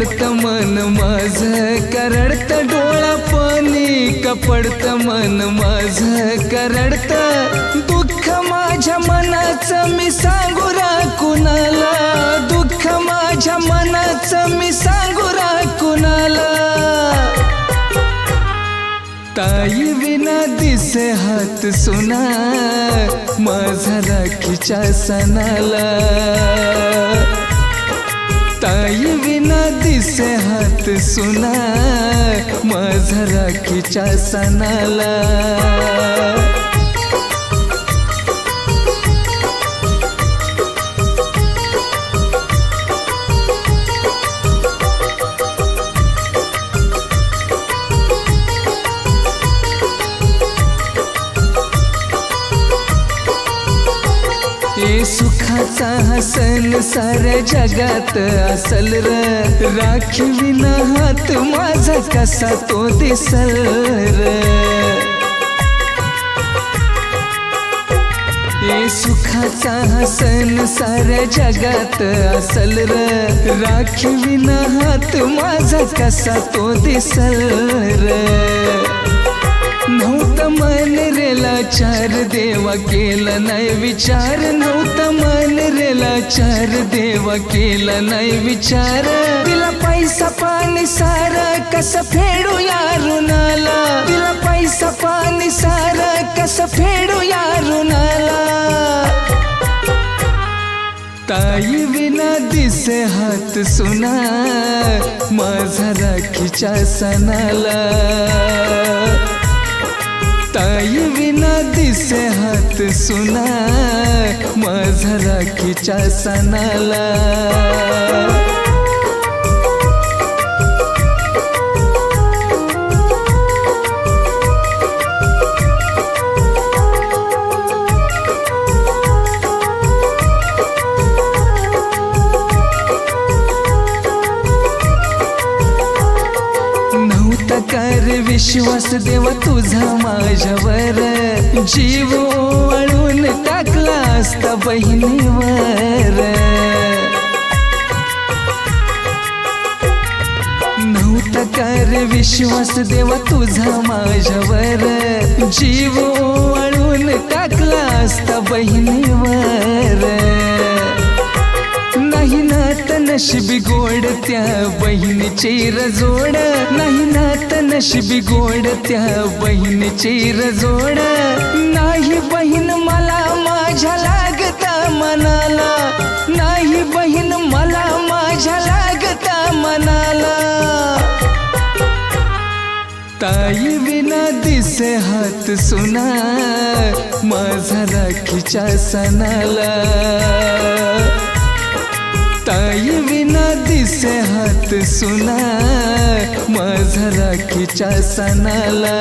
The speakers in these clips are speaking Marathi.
कपडत मन माझ करडत डोळा पाणी कपडत मन माझ करडत दुःख माझ्या मनाचं मी सांगू रा कुणाला दुःख माझ्या मनाचं मी सांगू रा कुणाला ताई विना दिसे हात सुना माझा राखीच्या सणाला. ताई विना दिसे हात सुना माझा राखीच्या सणाला. सुखाचा हसन सार जगात असल र. राखी विना हात माझा कसा तो दिसल र. ए सुखाचा हसन साऱ्या जगात असल र. राखी विना हात माझा कसा तो दिसल र. नव्हतं रेला चार देवा केला नाही विचार नव्हतं मन रेला. चार देवा केला नाही विचार. तिला पैसा पाणी सारा कसं फेडू या रुणाला तिला पैसा पाणी सारा कसं फेडू या रुणाला ताई विना दिसे हात सुना माझा राखीच्या सणाला. सुना माझा राखीच्या सणाला. कर विश्वास देवा तुझा माझ्यावर. जीव मस्त असता बहिणीवर. नव्हतं कर विश्वास देव तुझा माझ्यावर. जीव वळून टाकला असता बहिणीवर. नाही नात नशिबी गोड त्या बहिणीची रजोड. नाही नात नशिबी गोड त्या बहिणीची रजोड. नाही बहीण मला माझ्या मनाला. नाही बहीण मला माझ्या लागता मनाला. ताई विना दिसे हात सुना माझा राखीच्या सणाला. ताई विना दिसे हात सुना माझा राखीच्या सणाला.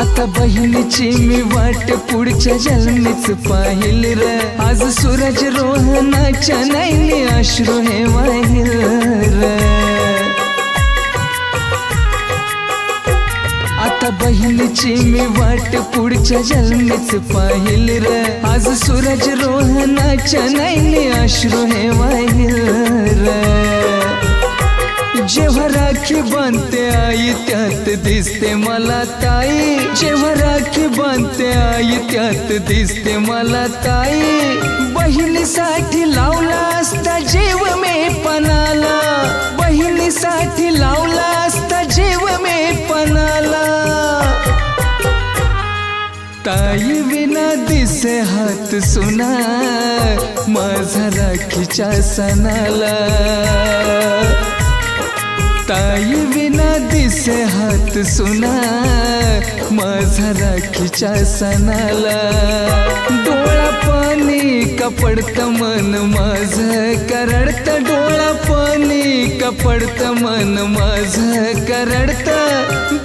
आता बहिणीची मी वाट पुढच्या जन्मीच पाहिल र. आज सूरज रोहनाच्या नैनी अश्रू हे वाहिल आता बहिणीची मी वाट पुढच्या जन्मीच पाहिल र. आज सूरज रोहनाच्या नैनी अश्रू हे वाहिल र. जेव्हा राखी बांधते आई त्यात दिसते मला ताई. जेव्हा राखी बांधते आई त्यात दिसते मला ताई. बहिणीसाठी लावला असता जीव मे पणाला. बहिणीसाठी लावला असता जीव मे पणाला. ताई विना दिसे हात सुना माझा राखीच्या सणाला. ताई विना दिसे हात सुना माझा राखीच्या सणाला. डोळा पाणी कपडत मन माझ करडत डोळा पाणी कपडत मन माझ करडत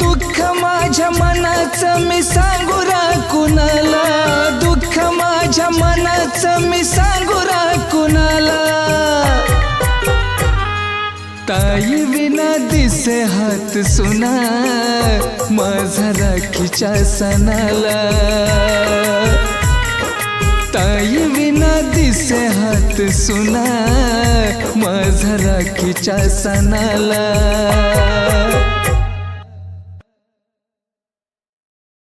दुःख माझ्या मनाचं मी सांगू रा कुणाला. दुःख माझ्या मनाचं मी सांग ताई विना दिसे हात सुना माझा राखीच्या सणाला. ताई विना दिसे हात सुना माझा राखीच्या सणाला.